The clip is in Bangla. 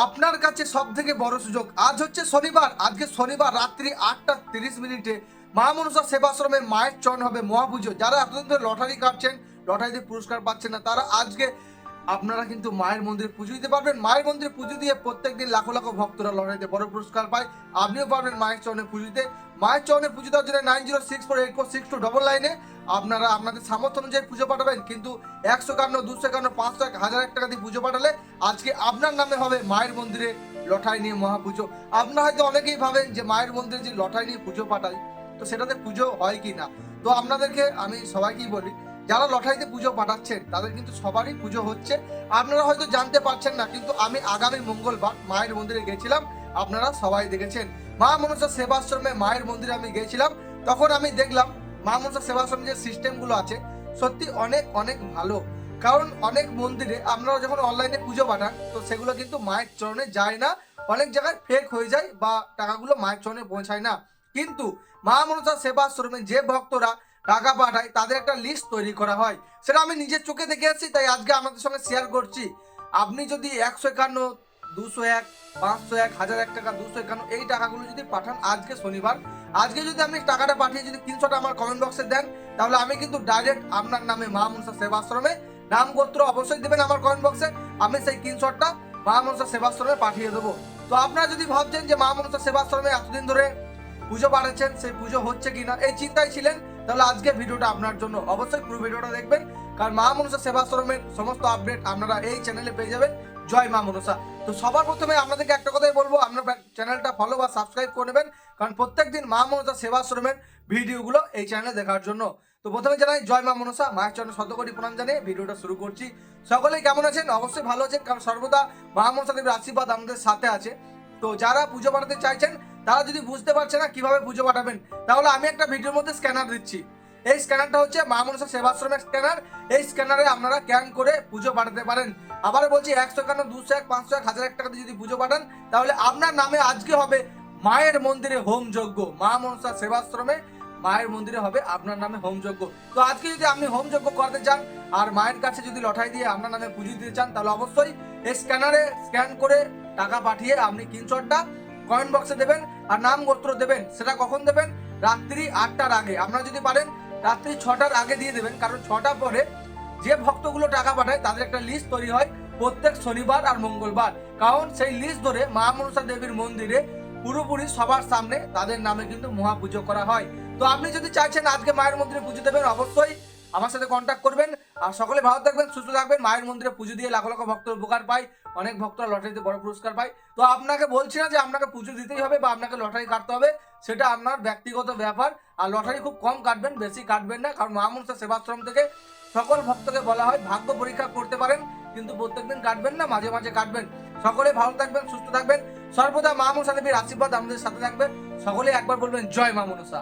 আপনার কাছে সব থেকে বড় সুযোগ। আজ হচ্ছে শনিবার। আজকে শনিবার রাত্রি আটটা তিরিশ মিনিটে মা মনসা সেবাশ্রমে মায়ের চয়ন হবে মহাপুজো। যারা এতদিন ধরে লটারি কাটছেন, লটারিতে পুরস্কার পাচ্ছেন না, তারা আজকে আপনারা কিন্তু মায়ের মন্দিরে পুজো দিতে পারবেন। মায়ের মন্দিরে পুজো দিয়ে প্রত্যেকদিন লাখো লাখো ভক্তরা লটারিতে বড় পুরস্কার পায়। আপনিও পারবেন মায়ের চরণে পুজো দিতে। মায়ের চরণে পুজো দেওয়ার জন্য nine zero six four eight four six two double লাইনে আপনারা আপনাদের সামর্থ্য অনুযায়ী পুজো পাঠাবেন, কিন্তু একশো কান্ন, দুশো একান্ন পাঁচশো এক, হাজার এক টাকা দিয়ে পুজো পাঠালে আজকে আপনার নামে হবে মায়ের মন্দিরে লটারি নিয়ে মহাপুজো আপনারা হয়তো অনেকেই ভাবেন যে মায়ের মন্দিরে যে লটারি নিয়ে পুজো পাঠাই, তো সেটাতে পুজো হয় কি না? তো আপনাদেরকে আমি সবাইকেই বলি, যারা লটারিতে পুজো পাঠাচ্ছেন, তাদের কিন্তু সবারই পুজো হচ্ছে। আপনারা হয়তো জানতে পারছেন না, কিন্তু আমি আগামী মঙ্গলবার মায়ের মন্দিরে গেছিলাম, আপনারা সবাই দেখেছেন। মা মনসা সেবাশ্রমে মায়ের মন্দিরে আমি গেছিলাম, তখন আমি দেখলাম মা মনসা সেবাশ্রমে যে সিস্টেমগুলো আছে, সত্যি অনেক অনেক ভালো। কারণ অনেক মন্দিরে আপনারা যখন অনলাইনে পুজো পাঠান তো সেগুলো কিন্তু মায়ের চরণে যায় না। অনেক জায়গায় ফেক হয়ে যায় বা টাকাগুলো মায়ের চরণে পৌঁছায় না। কিন্তু মা মনসা সেবাশ্রমে যে ভক্তরা টাকা পাঠায়, তাদের একটা লিস্ট তৈরি করা হয়। সেটা আমি নিজের চোখে দেখে আসছি, তাই আজকে আমাদের সঙ্গে শেয়ার করছি। আপনি যদি একশো একান্ন দুশো এক, পাঁচশো এক, হাজার এক টাকা, দুশো একান্ন, এই টাকাগুলো যদি পাঠান আজকে শনিবার। আজকে যদি আপনি টাকাটা পাঠিয়ে যদি তিনশোটা আমার কমেন্ট বক্সে দেন, তাহলে আমি কিন্তু ডাইরেক্ট আপনার নামে মা মনসা সেবাশ্রমে নাম গোত্র অবশ্যই দেবেন আমার কমেন্ট বক্সে আমি সেই স্ক্রিনশটটা মা মনসা সেবাশ্রমে পাঠিয়ে দেবো। তো আপনারা যদি ভাবছেন যে মা মনসা সেবাশ্রমে এতদিন ধরে পুজো পাঠাচ্ছেন সেই পুজো হচ্ছে কিনা, এই চিন্তায় ছিলেন, তাহলে আজকে ভিডিওটা আপনার জন্য অবশ্যই পুরো ভিডিওটা দেখবেন। কারণ মা মনসা সেবাশ্রমের সমস্ত আপডেট আপনারা এই চ্যানেলে পেয়ে যাবেন। জয় মা মনসা। তো সবার প্রথমে আপনাদেরকে একটা কথাই বলব, আপনার চ্যানেলটা ফলো বা সাবস্ক্রাইব করে নেবেন, কারণ প্রত্যেকদিন মা মনসা সেবাশ্রমের ভিডিওগুলো এই চ্যানেলে দেখার জন্য। তো প্রথমে জানাই জয় মা মনসা, মায়ের চরণে শত কোটি প্রণাম জানিয়ে ভিডিওটা শুরু করছি। সকলেই কেমন আছেন? অবশ্যই ভালো আছেন, কারণ সর্বদা মা মনসা দেবীর আশীর্বাদ আমাদের সাথে আছে। তো যারা পুজো পাঠাতে চাইছেন, তারা যদি বুঝতে পারছে না কীভাবে পুজো পাঠাবেন, তাহলে আমি একটা ভিডিওর মধ্যে স্ক্যানার দিচ্ছি। এই স্ক্যানারটা হচ্ছে মা মনসা সেবাশ্রমের স্ক্যানার। এই স্ক্যানারে আপনারা স্ক্যান করে পুজো পাঠাতে পারেন। আবার বলছি, একশো একান্ন, দুশো এক, পাঁচশো এক, হাজার এক টাকা দিয়ে যদি পুজো পাঠান, তাহলে আপনার নামে আজকে হবে মায়ের মন্দিরে হোম যজ্ঞ। মা মনসা সেবাশ্রমে মায়ের মন্দিরে হবে আপনার নামে হোম যজ্ঞ। তো আজকে যদি আপনি হোম যজ্ঞ করতে চান, আর মায়ের কাছে যদি লটাই দিয়ে আপনার নামে পুজো দিতে চান, তাহলে অবশ্যই এই স্ক্যানারে স্ক্যান করে টাকা পাঠিয়ে আপনি স্ক্রিনশটটা কমেন্ট বক্সে দেবেন, আর নাম গোত্র দেবেন, সেটা কখন দেবেন? রাত্রি আটটার আগে। আপনারা যদি পারেন রাত্রি ছটার আগে দিয়ে দেবেন, কারণ ছটা পরে যে ভক্তগুলো টাকা পাঠায় তাদের একটা লিস্ট তৈরি হয় প্রত্যেক শনিবার আর মঙ্গলবার। কারণ সেই লিস্ট ধরে মা মনসা দেবীর মন্দিরে পুরোপুরি সবার সামনে তাদের নামে কিন্তু মহাপুজো করা হয়। তো আপনি যদি চাইছেন আজকে মায়ের মন্দিরে পুজো দেবেন, অবশ্যই আমার সাথে কন্ট্যাক্ট করবেন। আর সকলে ভালো থাকবেন, সুস্থ থাকবেন। মায়ের মন্দিরে পুজো দিয়ে লাখ লাখ ভক্তর উপকার পায় অনেক ভক্তরা লটারিতে বড় পুরস্কার পায়। তো আপনাকে বলছি না যে আপনাকে পুজো দিতেই হবে বা আপনাকে লটারি কাটতে হবে, সেটা আপনার ব্যক্তিগত ব্যাপার। আর লটারি খুব কম কাটবেন, বেশি কাটবেন না, কারণ মহামনসা সেবাশ্রম থেকে সকল ভক্তকে বলা হয় ভাগ্য পরীক্ষা করতে পারেন, কিন্তু প্রত্যেকদিন কাটবেন না, মাঝে মাঝে কাটবেন। সকলে ভালো থাকবেন, সুস্থ থাকবেন। সর্বদা মা মনসা দেবীর আশীর্বাদ আমাদের সাথে থাকবে। সকলে একবার বলবেন, জয় মা মনসা।